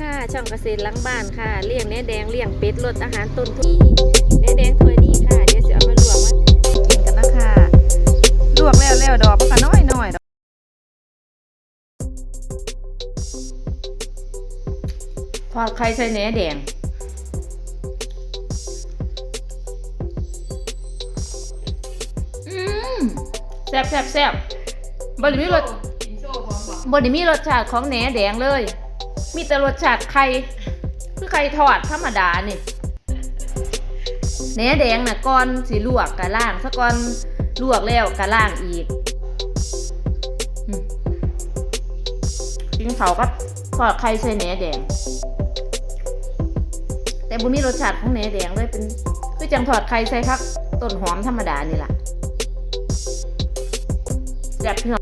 ค่ะ ช่องเกษตรหลังบ้านค่ะ เลี้ยงแหนแดงเลี้ยงเป็ดลดอาหารต้นทุนแหนแดงถ้วยนี้ค่ะ เดี๋ยวจะเอามาลวกมากินกันนะคะลวกแล้วแล้วดอกมันก็น้อยน้อยดอกทอดไข่ใส่แหนแดงอืมแซ่บแซ่บแซ่บบไดมีรสบไดมีรสชาติของแหนแดงเลย มีแต่รสชาติไข่คือไข่ทอดธรรมดานี่แหนแดงน่ะก่อนสิลวกกะล่างซะก่อนลวกแล้วกะล่างอีกกินเขาก็ทอดไข่ใส่แหนแดง แต่บุมีรสชาติของแหนแดงเลยเป็นคือจังทอดไข่ใส่พักต้นหอมธรรมดานี่ล่ะแซ่บพี่น้อ